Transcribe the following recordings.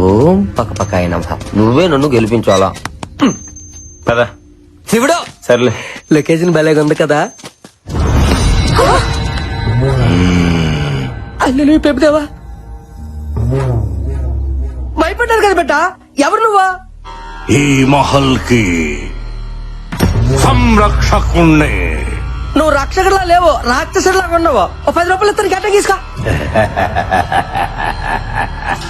ఓం పక్క పక్క అయినా నువ్వే నన్ను గెలిపించాలా? పదా. శివుడు! సర్లే. లొకేషన్ భలేగా ఉంది కదా? అల్లు పెప్పుదేవా భయపడ్డారు కదా బెట్ట ఎవరు నువ్వా? ఈ మహల్కి సంరక్షకుణ్ణి. నువ్వు రక్షకుడిలా లేవు రాక్షసుడిలా ఉన్నావు. ఓ పది రూపాయలు ఇస్తాను గట్ట తీసుకో.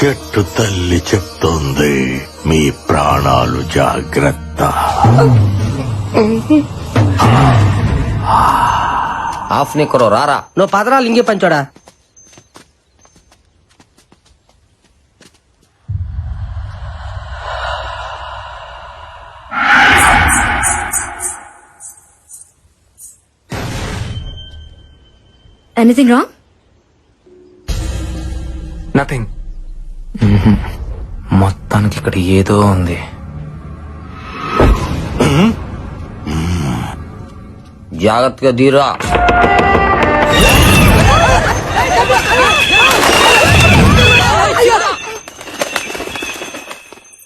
చెట్టు తల్లి చెప్తోంది. మీ ప్రాణాలు జాగ్రత్త. ఆఫ్ నిక్కరో రారా. నువ్వు పదరాలు ఇంకే పంచోడా ఎనీథింగ్ రాంగ్ నథింగ్ మొత్తానికి ఇక్కడ ఏదో ఉంది. జాగ్రత్తగా దీరా.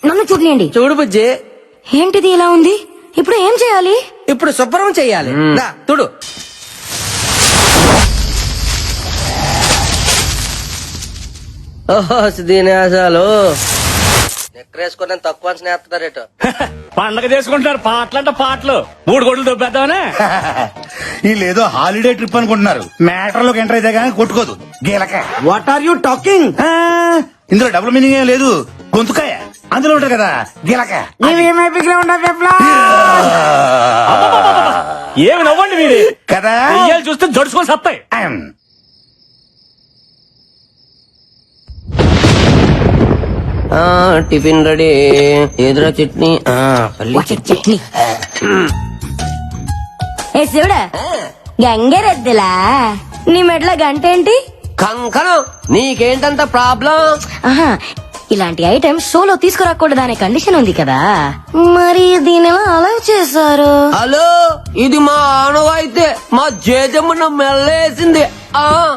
నన్ను చూడలేండి చూడు బుజ్జి. ఏంటిది ఇలా ఉంది? ఇప్పుడు ఏం చేయాలి? ఇప్పుడు శుభ్రం చెయ్యాలి రా, చూడు ఓహో దీనేశాలు నెక్కరేసుకుని తక్కువ స్నేహితుడారేటో పండగ చేసుకుంటారు పాటలంట పాటలు. మూడు గొడ్లు దొబ్బేద్దామనే. వీళ్ళేదో హాలిడే ట్రిప్ అనుకుంటున్నారు. మ్యాటర్లోకి ఎంటర్ అయితే కానీ కొట్టుకోదు. గీలక. వాట్ ఆర్ యూ టాకింగ్ ఆ, ఇందులో డబుల్ మీనింగ్ ఏం లేదు. గొంతుకాయ. అందులో ఉంటారు కదా గీలక. ఏమి నవ్వండి మీది? కదా? చూస్తే జడుచుకొని సత్తాయి. Tiffin ready. ఎదురా చట్నీ? ఆ, పల్లి చట్నీ. ఏ శివుడా గంగరెద్దులా? నీ మెట్ల గంట ఏంటి? కంకణం. నీకేంటంత ప్రాబ్లం? ఆహా ఇలాంటి ఐటమ్ షోలో తీసుకురాకూడదు అనే కండిషన్ ఉంది కదా. మరి దీని అలౌ చేశారు? హలో ఇది మా ఆనవాయితే మా జేజమ్మ మెల్లేసింది. ఆ.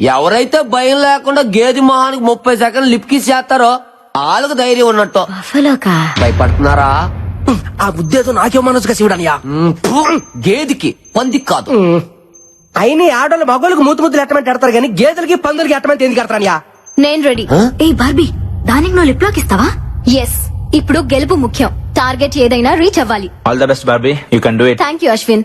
ఎవరైతే భయం లేకుండా గేది మొహానికి ముప్పై సెకండ్ లిప్ కిస్ చేస్తారో వాళ్ళకు ధైర్యం ఉన్నట్టు. బఫలోకా? భయపడుతున్నారా? ఆ బుద్ధేదో నాకేమనొచ్చుగా శివుడనియా మ్, ఫు, గేదికి పందికి కాదు. అయిన ఆడోళ్ళు మగోళ్ళకి మూతు ముద్దులు ఎట్టమంటే ఎడతారు కానీ గేదెలకి పందులకి ఎట్టమంటే ఎందుకు ఎడతారనియా? నేను రెడీ ఏ బార్బీ దానికి నువ్వు లిప్ లాక్ ఇస్తావా? ఎస్ ఇప్పుడు గెలుపు ముఖ్యం. టార్గెట్ ఏదైనా రీచ్ అవ్వాలి. All the best Barbie. You can do it thank you Ashwin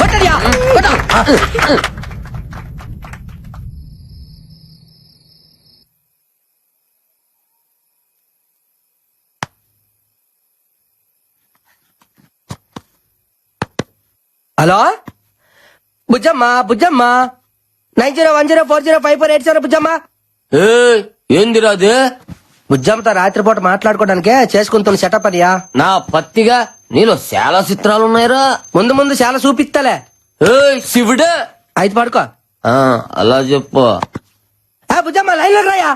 కొట్టడియా, కొట్ట. Hello? Bujjamma Bujjamma. Nine zero one zero four zero five four eight zero Bujjamma. ఏ ఏందిరా అది? బుజ్జమ్మతో రాత్రిపూట మాట్లాడుకోవడానికే చేసుకుంటున్న సెటప్ అనియా నా పత్తిగా నీలో చాలా చిత్రాలు ఉన్నాయిరా. ముందు ముందు చాలా చూపిస్తాలే శివుడే. అయితే పడుకో. ఆ, అలా చెప్పు. ఆ బుజ్జమ్మ లైన్ రాయా?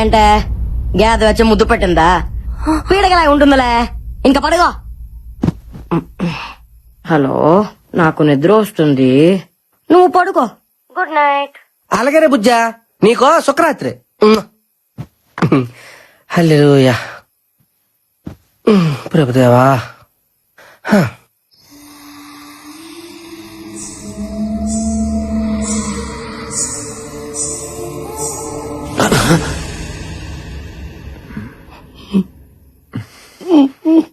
ఏంటే? గ్యాద్ వచ్చి ముద్దు పెట్టిందా? పీడగలా ఉంటుందిలే. ఇంకా పడుగో హలో నాకు నిద్ర వస్తుంది. నువ్వు పడుకో. Good night. అలాగనే బుజ్జా నీకో శుక్రాత్రి. హలోయా ప్రభుదేవా. 嗯嗯嗯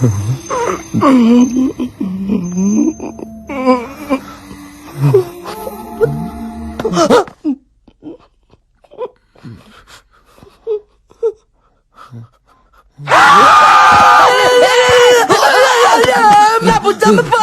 హ. నా బుజ్జమ్మ పో